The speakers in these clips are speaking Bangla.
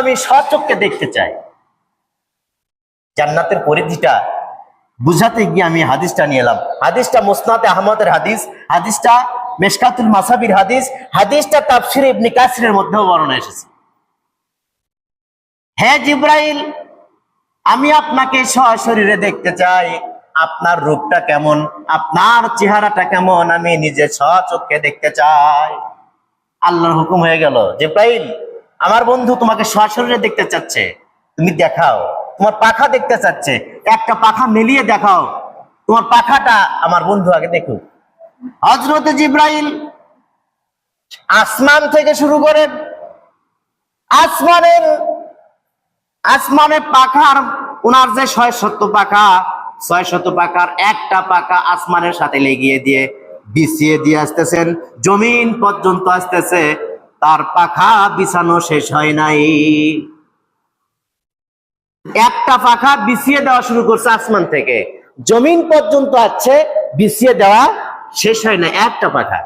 আমি সচক্ষে দেখতে চাই। জান্নাতের পরিধিটা বুঝাতে গিয়ে আমি হাদিসটা নিয়ে এলাম। হাদিসটা মুসনাতে আহমদের হাদিস, হাদিসটা মেশকাতুল মাসাবির হাদিস, হাদিসটা তাফসির ইবনে কাসিরের মধ্যেও বর্ণনা এসেছে। হ্যাঁ জিব্রাইল, আমি আপনাকে সশরীরে দেখতে চাই। আপনার রূপটা কেমন? আপনার চেহারাটা কেমন? আমি নিজে সচক্ষে দেখতে চাই। আল্লাহর হুকুম হয়ে গেল। জিব্রাইল আমার বন্ধু তোমাকে সশরীরে দেখতে চাচ্ছে। তুমি দেখাও। তোমার পাখা দেখতে চাচ্ছে। একটা পাখা মেলিয়ে দেখাও। তোমার পাখাটা আমার বন্ধু আগে দেখুক হজরত জিব্রাইল আসমান থেকে শুরু করে আসমানের আসমানের পাখার ওনার যে ছয় শত পাখা, ছয় শত পাখার একটা পাখা আসমানের সাথে লেগিয়ে দিয়ে, বিছিয়ে দিয়ে আসতেছেন। জমিন পর্যন্ত আসতেছে। তার পাখা বিছানো শেষ হয় নাই। একটা পাখা বিছিয়ে দেওয়া শুরু করছে আসমান থেকে। জমিন পর্যন্ত আছে, বিছিয়ে দেওয়া শেষ হয় না একটা পাখা।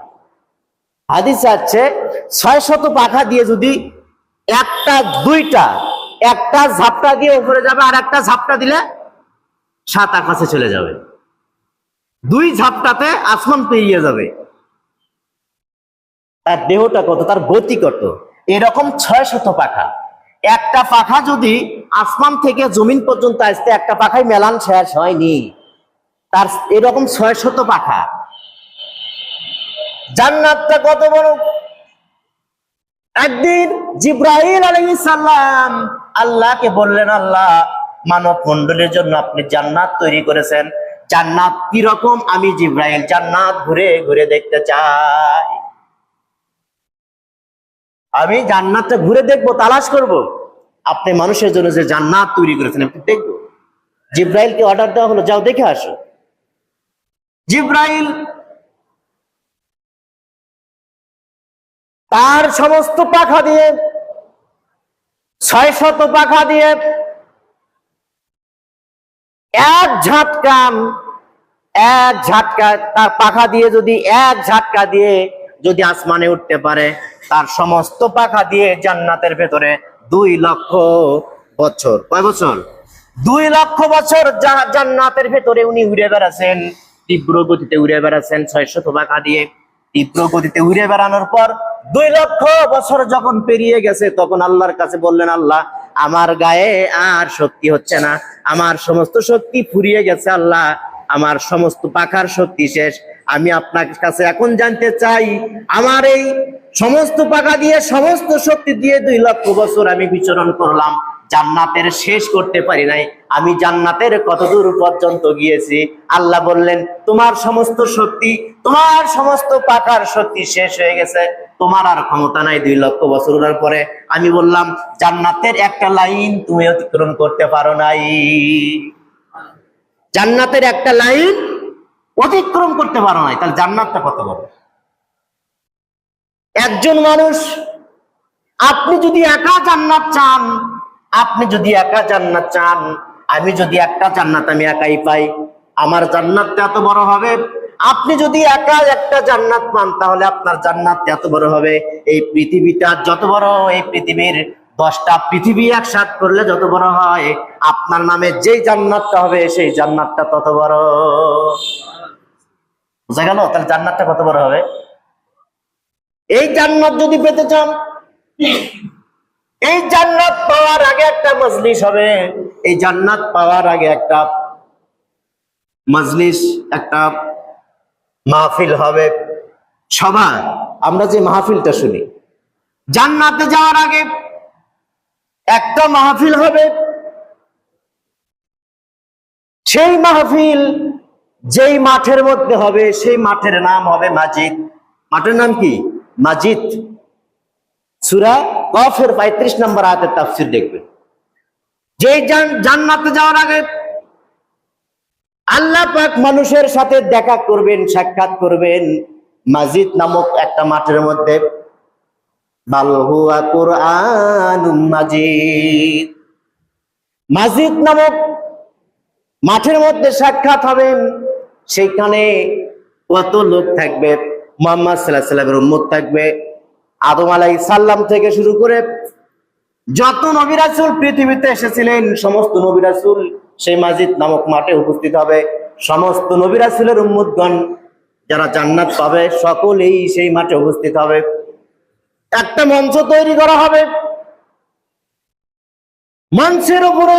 হাদিস আছে, ছয় শত পাখা দিয়ে যদি একটা, দুইটা, একটা ঝাপটা দিয়ে উপরে যাবে আর একটা ঝাপটা দিলে সাত আকাশে চলে যাবে। দুই ঝাপটাতে আসমান পেরিয়ে যাবে। তার দেহটা কত? তার গতি কত? এরকম ছয় শত পাখা। একটা পাখা যদি আসমান থেকে জমিন পর্যন্ত আসতে একটা পাখাই মেলান শেষ হয়নি। তার এরকম ছয় শত পাখা। জান্নাতটা কত বড়? একদিন জিব্রাহিল আলাইসাল্লাম আল্লাহকে বললেন, আল্লাহ, মানব মন্ডলের জন্য আপনি জান্নাত তৈরি করেছেন। জান্নাত কীরকম? আমি জিব্রাহিল জান্নাত ঘুরে ঘুরে দেখতে চাই। আমি জান্নাতটা ঘুরে দেখব, তালাশ করব। আপনি মানুষের জন্য যে জান্নাত তৈরি করেছেন, আপনি দেখব। জিব্রাইলকে অর্ডার দেওয়া হলো, যাও দেখে আসো। জিব্রাইল তার সমস্ত পাখা দিয়ে ছয় শত পাখা দিয়ে, এক ঝাটকান এক ঝাটকা, তার পাখা দিয়ে যদি এক ঝাটকা দিয়ে যদি আসমানে উঠতে পারে, তার সমস্ত পাখা দিয়ে জান্নাতের ভেতরে দুই লক্ষ বছর। কয় বছর? দুই লক্ষ বছর জান্নাতের ভেতরে উনি উড়ে বেড়াচ্ছেন। তীব্র গতিতে উড়ে বেড়াচ্ছেন ছয় শত পাখা দিয়ে। তীব্র গতিতে উড়ে বেড়ানোর পর দুই লক্ষ বছর যখন পেরিয়ে গেছে, তখন আল্লাহর কাছে বললেন, আল্লাহ, আমার গায়ে আর শক্তি হচ্ছে না। আমার সমস্ত শক্তি ফুরিয়ে গেছে, আল্লাহ। আমার সমস্ত পাখার শক্তি শেষ। আমি আপনার কাছে এখন জানতে চাই, আমার এই সমস্ত পাখা দিয়ে, সমস্ত শক্তি দিয়ে দুই লক্ষ বছর আমি বিচরণ করলাম। জান্নাতের শেষ করতে পারি নাই। আমি জান্নাতের কত দূর পর্যন্ত গিয়েছি? আল্লাহ বললেন, তোমার সমস্ত শক্তি, তোমার সমস্ত পাকার শক্তি শেষ হয়ে গেছে। তোমার আর ক্ষমতা নাই দুই লক্ষ বছর উড়ার পরে। আমি বললাম, জান্নাতের একটা লাইন তুমি অতিক্রম করতে পারো নাই। জান্নাতের একটা লাইন অতিক্রম করতে পারো নাই, তাহলে জান্নাতটা কত বড়? একজন মানুষ, আপনি যদি একা জান্নাত চান, আপনি যদি একা জান্নাত চান, আমি যদি একটা জান্নাত আমি একাই পাই, আমার জান্নাতটা এত বড় হবে? আপনি যদি একা একটা জান্নাত পান, তাহলে আপনার জান্নাত এত বড় হবে? এই পৃথিবীটা যত বড়, এই পৃথিবীর দশটা পৃথিবী একসাথ করলে যত বড় হয়, আপনার নামে যেই জান্নাতটা হবে, সেই জান্নাতটা তত বড়। বুঝা গেল? তাহলে জান্নাতটা কত বড় হবে? এই জান্নাত যদি পেতে চান, এই জান্নাত পাওয়ার আগে একটা মজলিস হবে। এই জান্নাত পাওয়ার আগে একটা মজলিস, একটা মাহফিল হবে। সভা আমরা যে মাহফিলটা শুনি, জান্নাতে যাওয়ার আগে একটা মাহফিল হবে। সেই মাহফিল যেই মাঠের মধ্যে হবে, সেই মাঠের নাম হবে মাজিদ। মাঠের নাম কি? মাজিদ। সুরা কফের পঁয়ত্রিশ নম্বর আয়াতের তাফসির দেখবেন যে জান্নাতে যাওয়ার আগে আল্লাহ পাক মানুষের সাথে দেখা করবেন, সাক্ষাৎ করবেন। মাজিদ নামক একটা মাঠের মধ্যে মাজিদ। নামক মাঠের মধ্যে সাক্ষাৎ হবেন সেখানে কত লোক থাকবে? মোহাম্মদ সাল্লাহ সাল্লামের উম্মত থাকবে। আদম আলাই সাল্লাম থেকে শুরু করে যত নবিরাসুল পৃথিবীতে এসেছিলেন, সমস্ত নবিরাসুল সেই মাজিদ নামক মাঠে উপস্থিত হবে। সমস্ত নবিরাসুলের উম্মুদগণ যারা জান্নাত পাবে, সকলেই সেই মাঠে উপস্থিত হবে। একটা মঞ্চ তৈরি করা হবে। মঞ্চের উপরে,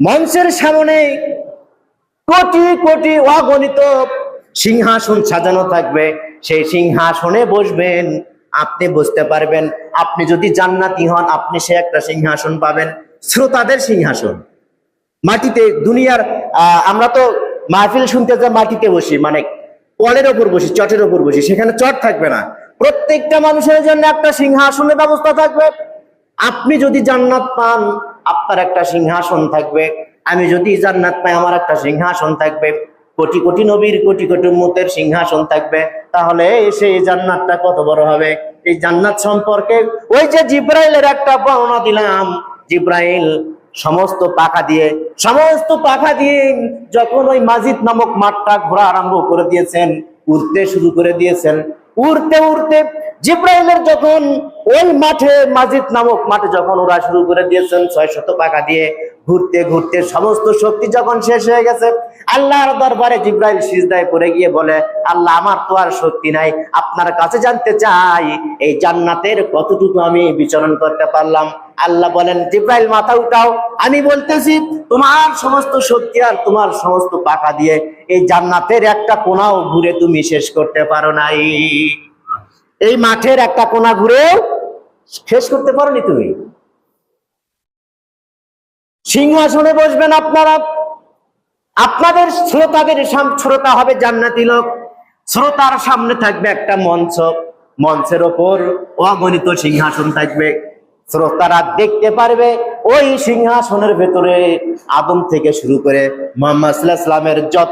মঞ্চের সামনে কোটি কোটি অগণিত সিংহাসন সাজানো থাকবে। সেই সিংহাসনে বসবেন, আপনি বুঝতে পারবেন। আপনি যদি জান্নাতি হন, আপনি সে একটা সিংহাসন পাবেন, শ্রোতাদের সিংহাসন। মাটিতে, দুনিয়ার আমরা তো মাহফিল শুনতে যা মাটিতে বসি মানে কলের ওপর বসি, চটের ওপর বসি, সেখানে চট থাকবে না। প্রত্যেকটা মানুষের জন্য একটা সিংহাসনের ব্যবস্থা থাকবে। আপনি যদি জান্নাত পান, আপনার একটা সিংহাসন থাকবে। আমি যদি জান্নাত পাই, আমার একটা সিংহাসন থাকবে। কোটি কোটি নবীর কোটি কোটি উম্মতের সিংহাসন থাকবে। তাহলে সেই জান্নাতটা কত বড় হবে? এই জান্নাত সম্পর্কে ওই যে জিব্রাইলের একটা বর্ণনা দিলাম। জিব্রাইল সমস্ত পাখা দিয়ে, সমস্ত পাখা দিয়ে যখন ওই মাজিদ নামক মাঠটা ঘোরা আরম্ভ করে দিয়েছেন, উড়তে শুরু করে দিয়েছেন উড়তে উড়তে জিব্রাইলের যখন ওই মাঠে, মাজিদ নামক মাঠে যখন ওরা শুরু করে দিয়েছেন ছয় শত টাকা দিয়ে ঘুরতে ঘুরতে সমস্ত শক্তি যখন শেষ হয়ে গেছে, আল্লাহর দরবারে জিব্রাইল সিজদায় পড়ে গিয়ে বলে, আল্লাহ, আমার তো আর শক্তি নাই, আপনার কাছে জানতে চাই, এই জান্নাতের কতটুকু আমি বিচরণ করতে পারলাম? আল্লাহ বলেন, জিব্রাইল, মাথা উঠাও। আমি বলতেছি, তোমার সমস্ত শক্তি আর তোমার সমস্ত পাখা দিয়ে এই জান্নাতের একটা কোনাও ঘুরে তুমি শেষ করতে পারো নাই। এই মাঠের একটা কোনা ঘুরে শেষ করতে পারোনি তুমি? সিংহাসনে বসবেন আপনারা। আপনাদের শ্রোতাদের শ্রোতা হবে জান্নাতি লোক। শ্রোতার সামনে থাকবে একটা মঞ্চ। মঞ্চের ওপর অগণিত সিংহাসন থাকবে। শ্রোতারা দেখতে পারবে ওই সিংহাসনের ভেতরে আদম থেকে শুরু করে মোহাম্মদ সাল্লামের যত